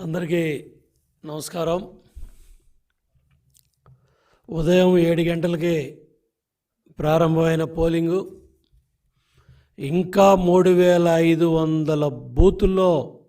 అందరికీ నమస్కారం. ఉదయం ఏడు గంటలకి ప్రారంభమైన పోలింగు. ఇంకా మూడు వేల ఐదు వందల బూతుల్లో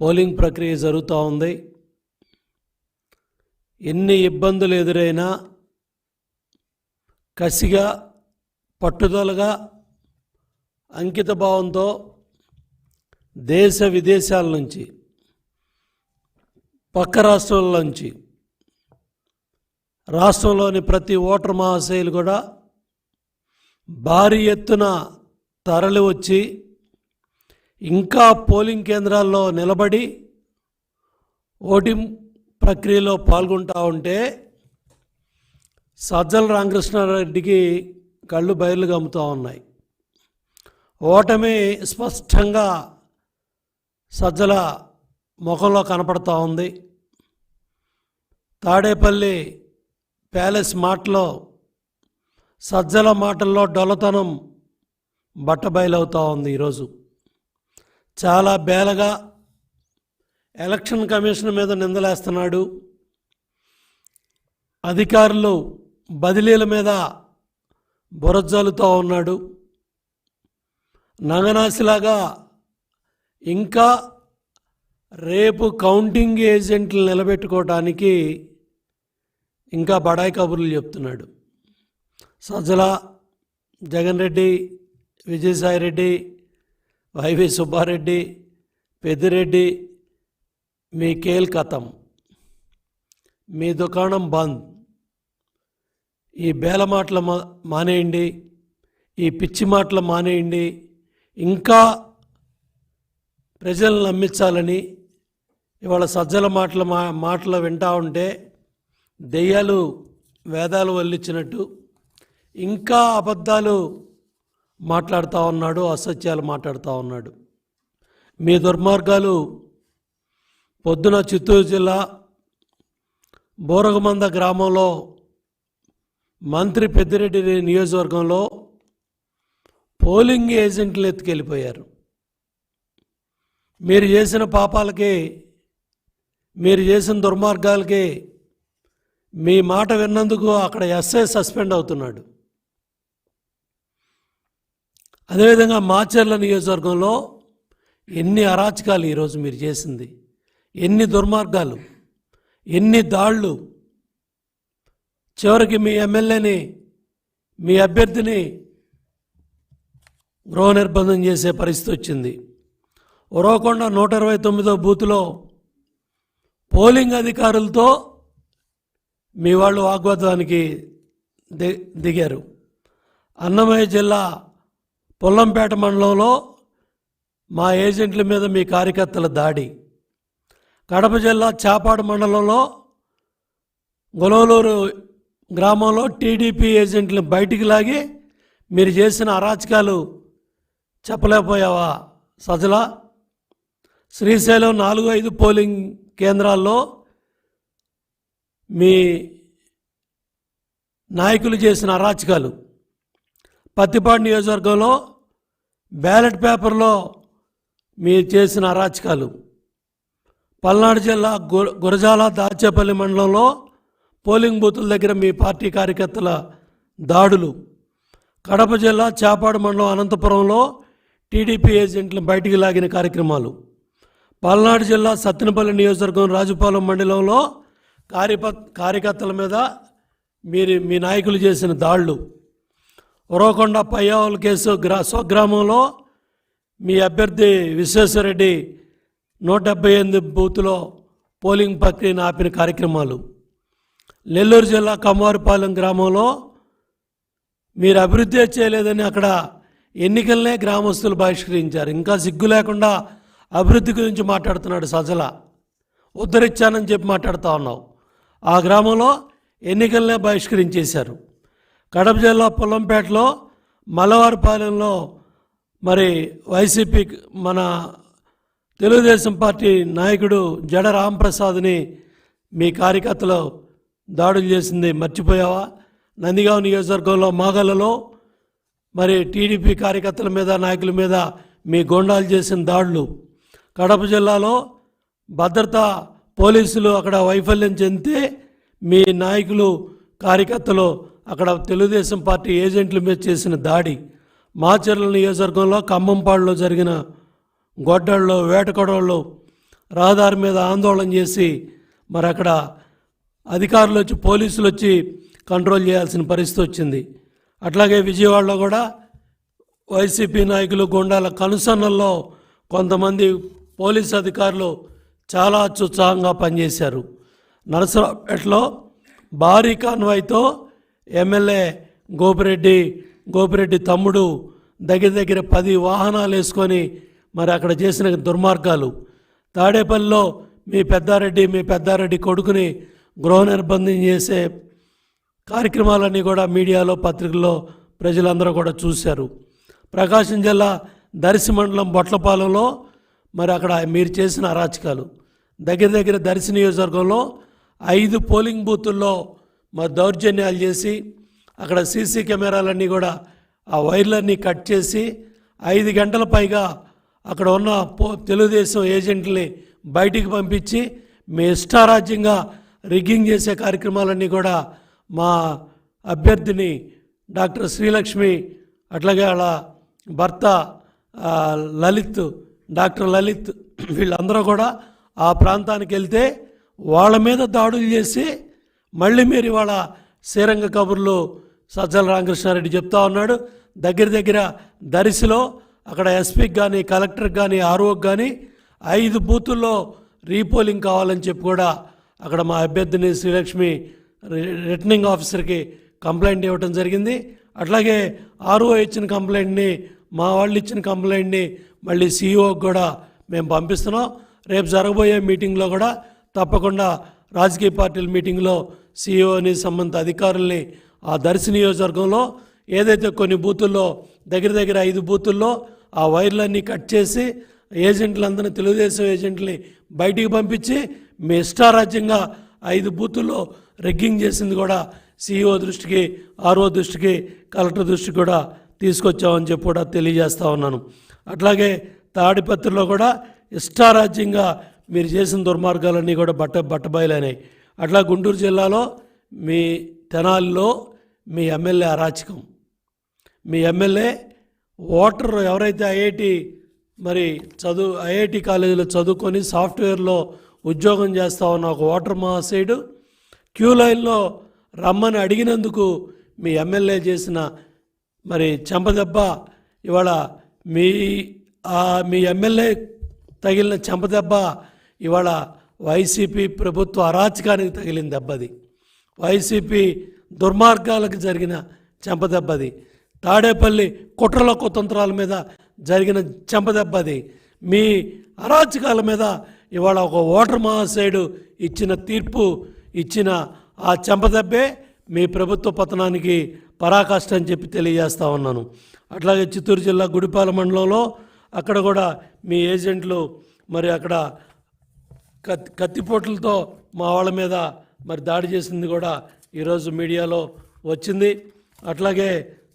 పోలింగ్ ప్రక్రియ జరుగుతూ ఉంది. ఎన్ని ఇబ్బందులు ఎదురైనా కసిగా పట్టుదలగా అంకిత భావంతో దేశ విదేశాల నుంచి పక్క రాష్ట్రాల్లోంచి రాష్ట్రంలోని ప్రతి ఓటర్ మహాశయులు కూడా భారీ ఎత్తున తరలి వచ్చి ఇంకా పోలింగ్ కేంద్రాల్లో నిలబడి ఓటింగ్ ప్రక్రియలో పాల్గొంటూ ఉంటే సజ్జల రామకృష్ణారెడ్డికి కళ్ళు బయలు గమ్ముతూ ఉన్నాయి. ఓటమి స్పష్టంగా సజ్జల ముఖంలో కనపడతా ఉంది. తాడేపల్లి ప్యాలెస్ మాటలో సజ్జల మాటల్లో డొలతనం బట్టబయలవుతూ ఉంది ఈరోజు. చాలా బేలగా ఎలక్షన్ కమిషన్ మీద నిందలేస్తున్నాడు. అధికారులు బదిలీల మీద బురజల్లుతూ ఉన్నాడు. నగనాశిలాగా ఇంకా రేపు కౌంటింగ్ ఏజెంట్లు నిలబెట్టుకోవటానికి ఇంకా బడాయి కబుర్లు చెప్తున్నాడు. సజ్జల జగన్ రెడ్డి విజయసాయిరెడ్డి వైవి సుబ్బారెడ్డి పెద్దిరెడ్డి మీ కేల్ కథం మీ దుకాణం బంద్. ఈ బేల మాటలు మా మానేయండి ఈ పిచ్చి మాటలు మానేయండి ఇంకా ప్రజలను నమ్మించాలని ఇవాళ సజ్జల మాటల మా మాటలు వింటా ఉంటే దెయ్యాలు వేదాలు వల్లిచ్చినట్టు ఇంకా అబద్ధాలు మాట్లాడుతూ ఉన్నాడు అసత్యాలు మాట్లాడుతూ ఉన్నాడు. మీ దుర్మార్గాలు పొద్దున చిత్తూరు జిల్లా బోరగమంద గ్రామంలో మంత్రి పెద్దిరెడ్డి నియోజకవర్గంలో పోలింగ్ ఏజెంట్లు ఎత్తుకెళ్ళిపోయారు. మీరు చేసిన పాపాలకి మీరు చేసిన దుర్మార్గాలకి మీ మాట విన్నందుకు అక్కడ ఎస్ఐ సస్పెండ్ అవుతున్నాడు. అదేవిధంగా మాచర్ల నియోజకవర్గంలో ఎన్ని అరాచకాలు ఈరోజు మీరు చేసింది? ఎన్ని దుర్మార్గాలు? ఎన్ని దాళ్ళు చివరికి మీ ఎమ్మెల్యేని మీ అభ్యర్థిని గృహ నిర్బంధం చేసే పరిస్థితి వచ్చింది. ఉరవకొండ నూట ఇరవై తొమ్మిదో బూత్లో పోలింగ్ అధికారులతో మీ వాళ్ళు వాగ్వాదానికి ది దిగారు. అన్నమయ్య జిల్లా పొల్లంపేట మండలంలో మా ఏజెంట్ల మీద మీ కార్యకర్తల దాడి. కడప జిల్లా చాపాడు మండలంలో గొలవలూరు గ్రామంలో టీడీపీ ఏజెంట్లు బయటికి లాగి మీరు చేసిన అరాచకాలు చెప్పలేకపోయావా సజల శ్రీశైలం నాలుగు ఐదు పోలింగ్ కేంద్రాల్లో మీ నాయకులు చేసిన అరాచకాలు. పత్తిపాడు నియోజకవర్గంలో బ్యాలెట్ పేపర్లో మీరు చేసిన అరాచకాలు. పల్నాడు జిల్లా గు గురజాల దాచేపల్లి మండలంలో పోలింగ్ బూతుల దగ్గర మీ పార్టీ కార్యకర్తల దాడులు. కడప జిల్లా చాపాడు మండలం అనంతపురంలో టీడీపీ ఏజెంట్లను బయటికి లాగిన కార్యక్రమాలు. పల్నాడు జిల్లా సత్తెనపల్లి నియోజకవర్గం రాజుపాలెం మండలంలో కార్యప కార్యకర్తల మీద మీరు మీ నాయకులు చేసిన దాళ్ళు ఉరవకొండ పయ్యావుల కేసు గ్రా స్వగ్రామంలో మీ అభ్యర్థి విశ్వేశ్వరరెడ్డి నూట డెబ్బై ఎనిమిది బూత్లో పోలింగ్ ప్రక్రియను ఆపిన కార్యక్రమాలు. నెల్లూరు జిల్లా కమ్మవారిపాలెం గ్రామంలో మీరు అభివృద్ధి చేయలేదని అక్కడ ఎన్నికలనే గ్రామస్తులు బహిష్కరించారు. ఇంకా సిగ్గు లేకుండా అభివృద్ధి గురించి మాట్లాడుతున్నాడు సజల ఉద్ధరించానని చెప్పి మాట్లాడుతూ ఉన్నావు. ఆ గ్రామంలో ఎన్నికలనే బహిష్కరించేశారు. కడప జిల్లా పొల్లంపేటలో మలవారిపాలెంలో మరి వైసీపీ మన తెలుగుదేశం పార్టీ నాయకుడు జడ రాంప్రసాద్ని మీ కార్యకర్తలు దాడులు చేసింది మర్చిపోయావా? నందిగావ్ నియోజకవర్గంలో మాగలలో మరి టీడీపీ కార్యకర్తల మీద నాయకుల మీద మీ గోండాలు చేసిన దాడులు. కడప జిల్లాలో భద్రతా పోలీసులు అక్కడ వైఫల్యం చెందితే మీ నాయకులు కార్యకర్తలు అక్కడ తెలుగుదేశం పార్టీ ఏజెంట్ల మీద చేసిన దాడి. మాచర్ల నియోజకవర్గంలో ఖమ్మంపాడులో జరిగిన గొడ్డళ్ళు వేటకొడళ్ళు రహదారి మీద ఆందోళన చేసి మరి అక్కడ అధికారులు వచ్చి పోలీసులు వచ్చి కంట్రోల్ చేయాల్సిన పరిస్థితి వచ్చింది. అట్లాగే విజయవాడలో కూడా వైసీపీ నాయకులు గుండాల కనుసన్నల్లో కొంతమంది పోలీస్ అధికారులు చాలా అత్యుత్సాహంగా పనిచేశారు. నరసరావుపేటలో భారీ కాన్వాయ్తో ఎమ్మెల్యే గోపిరెడ్డి గోపిరెడ్డి తమ్ముడు దగ్గర దగ్గర పది వాహనాలు వేసుకొని మరి అక్కడ చేసిన దుర్మార్గాలు. తాడేపల్లిలో మీ పెద్దారెడ్డి మీ పెద్దారెడ్డి కొడుకుని గృహ నిర్బంధం చేసే కార్యక్రమాలన్నీ కూడా మీడియాలో పత్రికల్లో ప్రజలందరూ కూడా చూశారు. ప్రకాశం జిల్లా దర్శి మండలం బొట్లపాలెంలో మరి అక్కడ మీరు చేసిన అరాచకాలు. దగ్గర దగ్గర దర్శి నియోజకవర్గంలో ఐదు పోలింగ్ బూతుల్లో మరి దౌర్జన్యాలు చేసి అక్కడ సీసీ కెమెరాలన్నీ కూడా ఆ వైర్లన్నీ కట్ చేసి ఐదు గంటల పైగా అక్కడ ఉన్న పో తెలుగుదేశం ఏజెంట్ని బయటికి పంపించి మీ ఇష్టారాజ్యంగా రిగ్గింగ్ చేసే కార్యక్రమాలన్నీ కూడా మా అభ్యర్థిని డాక్టర్ శ్రీలక్ష్మి అట్లాగే వాళ్ళ భర్త లలిత్ డాక్టర్ లలిత్ వీళ్ళందరూ కూడా ఆ ప్రాంతానికి వెళ్తే వాళ్ళ మీద దాడులు చేసి మళ్ళీ మీరు ఇవాళ శ్రీరంగ కబుర్లు సజ్జల రామకృష్ణారెడ్డి చెప్తా ఉన్నాడు. దగ్గర దగ్గర దరిసిలో అక్కడ ఎస్పీకి కానీ కలెక్టర్కి కానీ ఆర్ఓకి కానీ ఐదు బూతుల్లో రీపోలింగ్ కావాలని చెప్పి కూడా అక్కడ మా అభ్యర్థిని శ్రీలక్ష్మి రిటర్నింగ్ ఆఫీసర్కి కంప్లైంట్ ఇవ్వటం జరిగింది. అట్లాగే ఆర్ఓ ఇచ్చిన కంప్లైంట్ని మా వాళ్ళు ఇచ్చిన కంప్లైంట్ని మళ్ళీ సీఈఓకి కూడా మేము పంపిస్తున్నాం. రేపు జరగబోయే మీటింగ్లో కూడా తప్పకుండా రాజకీయ పార్టీల మీటింగ్లో సీఈఓని సంబంధిత అధికారుల్ని ఆ దర్శి నియోజకవర్గంలో ఏదైతే కొన్ని బూతుల్లో దగ్గర దగ్గర ఐదు బూతుల్లో ఆ వైర్లన్నీ కట్ చేసి ఏజెంట్లందరినీ తెలుగుదేశం ఏజెంట్ని బయటికి పంపించి మీ ఇష్టారాజ్యంగా ఐదు బూతుల్లో రెగ్గింగ్ చేసింది కూడా సీఈఓ దృష్టికి ఆర్ఓ దృష్టికి కలెక్టర్ దృష్టికి కూడా తీసుకొచ్చామని చెప్పి కూడా తెలియజేస్తా ఉన్నాను. అట్లాగే తాడిపత్రిలో కూడా ఇష్టారాజ్యంగా మీరు చేసిన దుర్మార్గాలన్నీ కూడా బట్ట బట్టబయలైనాయి. అట్లా గుంటూరు జిల్లాలో మీ తెనాలిలో మీ ఎమ్మెల్యే అరాచకం. మీ ఎమ్మెల్యే ఓటర్ ఎవరైతే ఐఐటి మరి చదువు ఐఐటి కాలేజీలో చదువుకొని సాఫ్ట్వేర్లో ఉద్యోగం చేస్తా ఉన్న ఒక ఓటర్ మహాశయుడు క్యూ లైన్లో రమ్మని అడిగినందుకు మీ ఎమ్మెల్యే చేసిన మరి చెంపదెబ్బ ఇవాళ మీ మీ ఎమ్మెల్యే తగిలిన చెంపదెబ్బ ఇవాళ వైసీపీ ప్రభుత్వ అరాచకానికి తగిలిన దెబ్బది. వైసీపీ దుర్మార్గాలకు జరిగిన చెంపదెబ్బది. తాడేపల్లి కుట్రల కుతంత్రాల మీద జరిగిన చెంపదెబ్బది. మీ అరాచకాల మీద ఇవాళ ఒక ఓటర్ మహాశయుడు ఇచ్చిన తీర్పు ఇచ్చిన ఆ చెంపదెబ్బే మీ ప్రభుత్వ పతనానికి పరాకాష్ట అని చెప్పి తెలియజేస్తా ఉన్నాను. అట్లాగే చిత్తూరు జిల్లా గుడిపాల మండలంలో అక్కడ కూడా మీ ఏజెంట్లు మరి అక్కడ కత్తి కత్తిపోట్లతో మా వాళ్ళ మీద మరి దాడి చేసింది కూడా ఈరోజు మీడియాలో వచ్చింది. అట్లాగే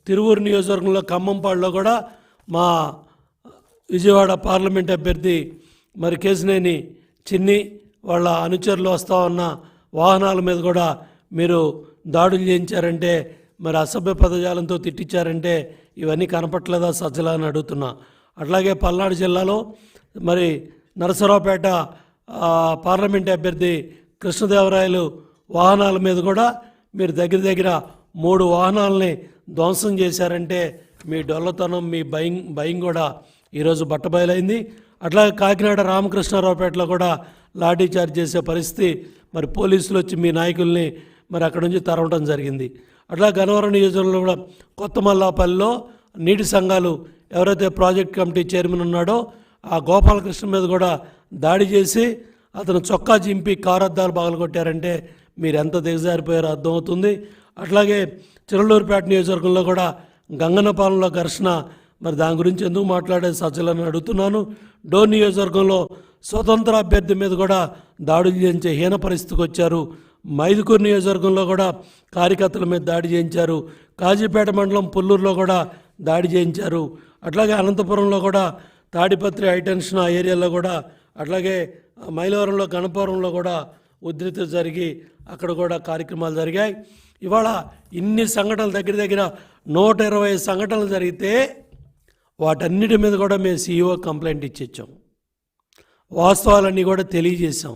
తిరువూరు నియోజకవర్గంలో ఖమ్మంపాడులో కూడా మా విజయవాడ పార్లమెంట్ అభ్యర్థి మరి కేసినేని చిన్ని వాళ్ళ అనుచరులు వస్తూ ఉన్న వాహనాల మీద కూడా మీరు దాడులు చేయించారంటే మరి అసభ్య పదజాలంతో తిట్టించారంటే ఇవన్నీ కనపట్లేదా సజ్జలా అని అడుగుతున్నా. అట్లాగే పల్నాడు జిల్లాలో మరి నరసరావుపేట పార్లమెంట్ అభ్యర్థి కృష్ణదేవరాయలు వాహనాల మీద కూడా మీరు దగ్గర దగ్గర మూడు వాహనాలని ధ్వంసం చేశారంటే మీ డొల్లతనం మీ భయం భయం కూడా ఈరోజు బట్టబయలైంది. అట్లాగే కాకినాడ రామకృష్ణారావుపేటలో కూడా లాఠీ చార్జ్ చేసే పరిస్థితి మరి పోలీసులు వచ్చి మీ నాయకుల్ని మరి అక్కడ నుంచి తరవడం జరిగింది. అట్లా గన్నవరం నియోజకవర్గంలో కూడా కొత్త మల్లాపల్లిలో నీటి సంఘాలు ఎవరైతే ప్రాజెక్ట్ కమిటీ చైర్మన్ ఉన్నాడో ఆ గోపాలకృష్ణ మీద కూడా దాడి చేసి అతను చొక్కా చింపి కారద్దాలు పగలగొట్టారంటే మీరు ఎంత దిగజారిపోయారో అర్థమవుతుంది. అట్లాగే చిరలూరుపేట నియోజకవర్గంలో కూడా గంగనపాలెంలో ఘర్షణ మరి దాని గురించి ఎందుకు మాట్లాడే సజ్జలని అడుగుతున్నాను. డోర్ నియోజకవర్గంలో స్వతంత్ర అభ్యర్థి మీద కూడా దాడులు చేయించే హీన పరిస్థితికి వచ్చారు మైదుకూరు నియోజకవర్గంలో కూడా కార్యకర్తల మీద దాడి చేయించారు. కాజీపేట మండలం పుల్లూరులో కూడా దాడి చేయించారు. అట్లాగే అనంతపురంలో కూడా తాడిపత్రి హైటెన్షన్ ఆ ఏరియాలో కూడా అట్లాగే మైలవరంలో గణపురంలో కూడా ఉధృతి జరిగి అక్కడ కూడా కార్యక్రమాలు జరిగాయి. ఇవాళ ఇన్ని సంఘటనలు దగ్గర దగ్గర నూట ఇరవై సంఘటనలు జరిగితే వాటన్నిటి మీద కూడా మేము సీఈఓ కంప్లైంట్ ఇచ్చిచ్చాం వాస్తవాలన్నీ కూడా తెలియజేశాం.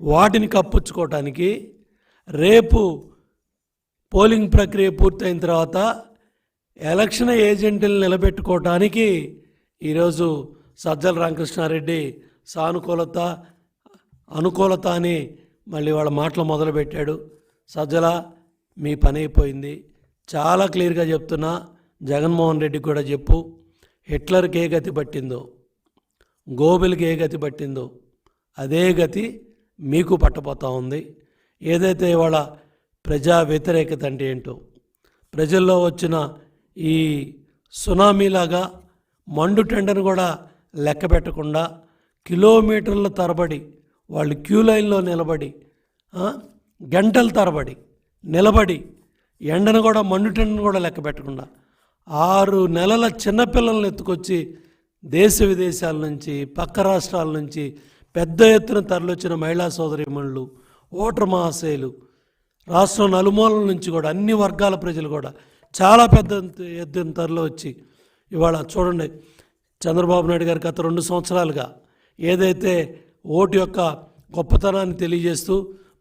వాటిని కప్పించుకోవటానికి రేపు పోలింగ్ ప్రక్రియ పూర్తయిన తర్వాత ఎలక్షన్ ఏజెంట్లను నిలబెట్టుకోవటానికి ఈరోజు సజ్జల రామకృష్ణారెడ్డి సానుకూలత అనుకూలత అని మళ్ళీ వాళ్ళ మాటలు మొదలుపెట్టాడు. సజ్జల మీ పని అయిపోయింది. చాలా క్లియర్గా చెప్తున్నా జగన్మోహన్ రెడ్డి కూడా చెప్పు. హిట్లర్కి ఏ గతి పట్టిందో గోబెల్కి ఏ గతి పట్టిందో అదే గతి మీకు పట్టబోతూ ఉంది. ఏదైతే ఇవాళ ప్రజా వ్యతిరేకత అంటే ఏంటో ప్రజల్లో వచ్చిన ఈ సునామీలాగా మండు టెండర్ కూడా లెక్క పెట్టకుండా కిలోమీటర్ల తరబడి వాళ్ళు క్యూ లైన్లో నిలబడి గంటల తరబడి నిలబడి ఎండను కూడా మండు టెండర్ను కూడా లెక్క పెట్టకుండా ఆరు నెలల చిన్నపిల్లల్ని ఎత్తుకొచ్చి దేశ విదేశాల నుంచి పక్క రాష్ట్రాల నుంచి పెద్ద ఎత్తున తరలివచ్చిన మహిళా సోదరిమణులు ఓటర్ మహాశయులు రాష్ట్రం నలుమూలల నుంచి కూడా అన్ని వర్గాల ప్రజలు కూడా చాలా పెద్ద ఎత్తున తరలి వచ్చి ఇవాళ చూడండి చంద్రబాబు నాయుడు గారు గత రెండు సంవత్సరాలుగా ఏదైతే ఓటు యొక్క గొప్పతనాన్ని తెలియజేస్తూ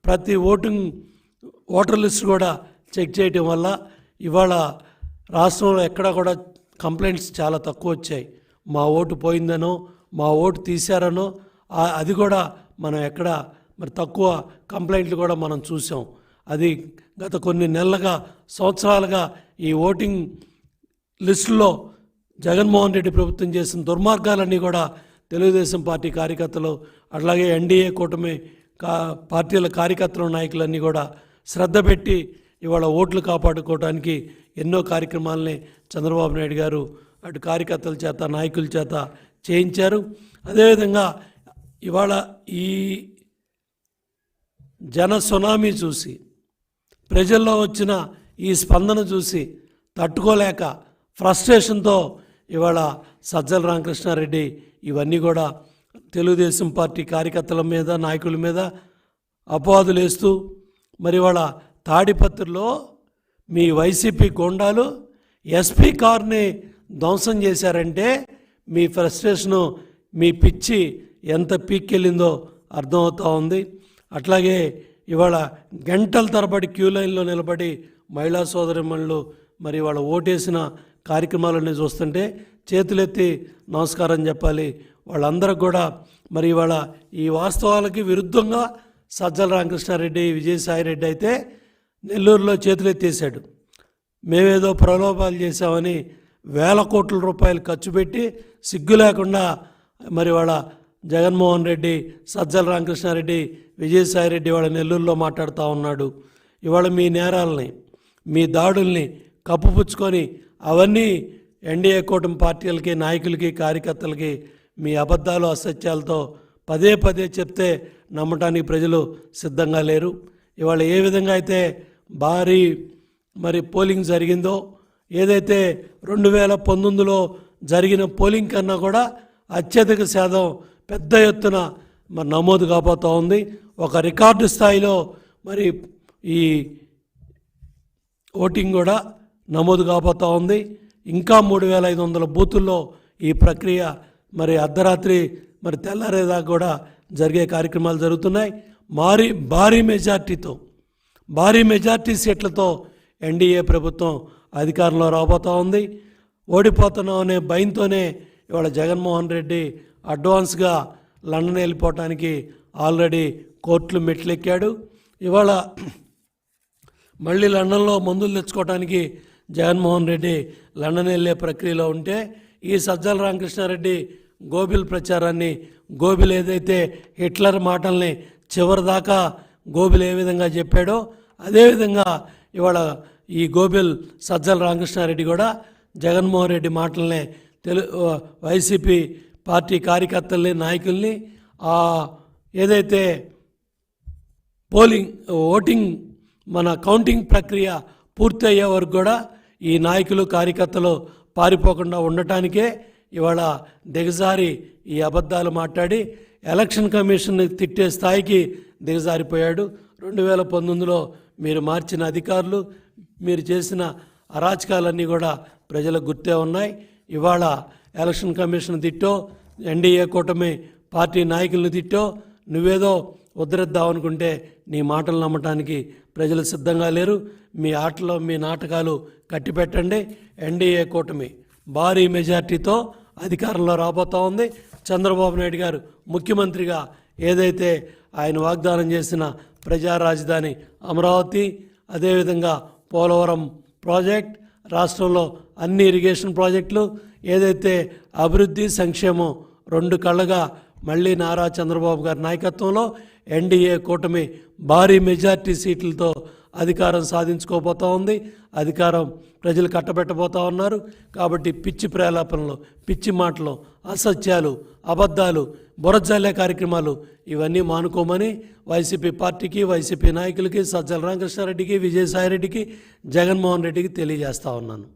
ప్రతి ఓటింగ్ ఓటర్ లిస్ట్ కూడా చెక్ చేయటం వల్ల ఇవాళ రాష్ట్రంలో ఎక్కడా కూడా కంప్లైంట్స్ చాలా తక్కువ వచ్చాయి. మా ఓటు పోయిందనో మా ఓటు తీశారనో అది కూడా మనం ఎక్కడ మరి తక్కువ కంప్లైంట్లు కూడా మనం చూసాం. అది గత కొన్ని నెలలుగా సంవత్సరాలుగా ఈ ఓటింగ్ లిస్టులో జగన్మోహన్ రెడ్డి ప్రభుత్వం చేసిన దుర్మార్గాలన్నీ కూడా తెలుగుదేశం పార్టీ కార్యకర్తలు అట్లాగే ఎన్డీఏ కూటమి కా పార్టీల కార్యకర్తలు నాయకులన్నీ కూడా శ్రద్ధ పెట్టి ఇవాళ ఓట్లు కాపాడుకోవడానికి ఎన్నో కార్యక్రమాలని చంద్రబాబు నాయుడు గారు అటు కార్యకర్తల చేత నాయకుల చేత చేయించారు. అదేవిధంగా ఇవాళ ఈ జన సునామీ చూసి ప్రజల్లో వచ్చిన ఈ స్పందన చూసి తట్టుకోలేక ఫ్రస్ట్రేషన్తో ఇవాళ సజ్జల రామకృష్ణారెడ్డి ఇవన్నీ కూడా తెలుగుదేశం పార్టీ కార్యకర్తల మీద నాయకుల మీద అపవాదులు వేస్తూ మరి ఇవాళ తాడిపత్రిలో మీ వైసీపీ గోండాలు ఎస్పీ కార్ని ధ్వంసం చేశారంటే మీ ఫ్రస్ట్రేషను మీ పిచ్చి ఎంత పీక్కెళ్ళిందో అర్థమవుతూ ఉంది. అట్లాగే ఇవాళ గంటల తరబడి క్యూ లైన్లో నిలబడి మహిళా సోదరిమణులు మరి వాళ్ళ ఓటేసిన కార్యక్రమాలన్నీ చూస్తుంటే చేతులెత్తి నమస్కారం చెప్పాలి. వాళ్ళందరికి కూడా మరి ఇవాళ ఈ వాస్తవాలకి విరుద్ధంగా సజ్జల రామకృష్ణారెడ్డి విజయసాయిరెడ్డి అయితే నెల్లూరులో చేతులెత్తేసాడు మేమేదో ప్రలోభాలు చేశామని వేల కోట్ల రూపాయలు ఖర్చు పెట్టి సిగ్గు లేకుండా మరి వాళ్ళ జగన్మోహన్ రెడ్డి సజ్జల రామకృష్ణారెడ్డి విజయసాయిరెడ్డి వాళ్ళ నెల్లూరులో మాట్లాడుతూ ఉన్నాడు. ఇవాళ మీ నేరాలని మీ దాడుల్ని కప్పుపుచ్చుకొని అవన్నీ ఎన్డీఏ కూటమి పార్టీలకి నాయకులకి కార్యకర్తలకి మీ అబద్ధాలు అసత్యాలతో పదే పదే చెప్తే నమ్మటానికి ప్రజలు సిద్ధంగా లేరు. ఇవాళ ఏ విధంగా అయితే భారీ మరి పోలింగ్ జరిగిందో ఏదైతే రెండు వేల పంతొమ్మిదిలో జరిగిన పోలింగ్ కన్నా కూడా అత్యధిక శాతం పెద్ద ఎత్తున మరి నమోదు కాబోతూ ఉంది. ఒక రికార్డు స్థాయిలో మరి ఈ ఓటింగ్ కూడా నమోదు కాబోతూ ఉంది. ఇంకా మూడు వేల ఐదు వందల బూతుల్లో ఈ ప్రక్రియ మరి అర్ధరాత్రి మరి తెల్లారేదాకా కూడా జరిగే కార్యక్రమాలు జరుగుతున్నాయి. మారీ భారీ మెజార్టీతో భారీ మెజార్టీ సీట్లతో ఎన్డీఏ ప్రభుత్వం అధికారంలో రాబోతూ ఉంది. ఓడిపోతున్నాం అనే భయంతోనే ఇవాళ జగన్మోహన్ రెడ్డి అడ్వాన్స్గా లండన్ వెళ్ళిపోవటానికి ఆల్రెడీ కోర్టులు మెట్లెక్కాడు. ఇవాళ మళ్ళీ లండన్లో మందులు తెచ్చుకోవటానికి జగన్మోహన్ రెడ్డి లండన్ వెళ్ళే ప్రక్రియలో ఉంటే ఈ సజ్జల రామకృష్ణారెడ్డి గోబిల్ ప్రచారాన్ని గోబిల్ ఏదైతే హిట్లర్ మాటల్ని చివరిదాకా గోబిల్ ఏ విధంగా చెప్పాడో అదేవిధంగా ఇవాళ ఈ గోబిల్ సజ్జల రామకృష్ణారెడ్డి కూడా జగన్మోహన్ రెడ్డి మాటలనే తెలు వైసీపీ పార్టీ కార్యకర్తల్ని నాయకుల్ని ఏదైతే పోలింగ్ ఓటింగ్ మన కౌంటింగ్ ప్రక్రియ పూర్తి అయ్యే వరకు కూడా ఈ నాయకులు కార్యకర్తలు పారిపోకుండా ఉండటానికే ఇవాళ దిగజారి ఈ అబద్ధాలు మాట్లాడి ఎలక్షన్ కమిషన్ని తిట్టే స్థాయికి దిగజారిపోయాడు. రెండు వేల పంతొమ్మిదిలో మీరు మార్చిన అధికారులు మీరు చేసిన అరాచకాలన్నీ కూడా ప్రజలకు గుర్తే ఉన్నాయి. ఇవాళ ఎలక్షన్ కమిషన్ తిట్టో ఎన్డీఏ కూటమి పార్టీ నాయకులను తిట్టో నువ్వేదో ఉద్ధరిద్దాం అనుకుంటే నీ మాటలు నమ్మటానికి ప్రజలు సిద్ధంగా లేరు. మీ ఆటలో మీ నాటకాలు కట్టిపెట్టండి. ఎన్డీఏ కూటమి భారీ మెజార్టీతో అధికారంలో రాబోతా ఉంది. చంద్రబాబు నాయుడు గారు ముఖ్యమంత్రిగా ఏదైతే ఆయన వాగ్దానం చేసిన ప్రజా రాజధాని అమరావతి అదేవిధంగా పోలవరం ప్రాజెక్ట్ రాష్ట్రంలో అన్ని ఇరిగేషన్ ప్రాజెక్టులు ఏదైతే అభివృద్ధి సంక్షేమం రెండు కళ్ళగా మళ్ళీ నారా చంద్రబాబు గారి నాయకత్వంలో ఎన్డీఏ కూటమి భారీ మెజార్టీ సీట్లతో అధికారం సాధించుకోబోతా ఉంది. అధికారం ప్రజలు కట్టబెట్టబోతా ఉన్నారు. కాబట్టి పిచ్చి ప్రేలాపనలు పిచ్చి మాటలు అసత్యాలు అబద్ధాలు బురజల్లే కార్యక్రమాలు ఇవన్నీ మానుకోమని వైసీపీ పార్టీకి వైసీపీ నాయకులకి సజ్జల రామకృష్ణారెడ్డికి విజయసాయిరెడ్డికి జగన్మోహన్ రెడ్డికి తెలియజేస్తా ఉన్నాను.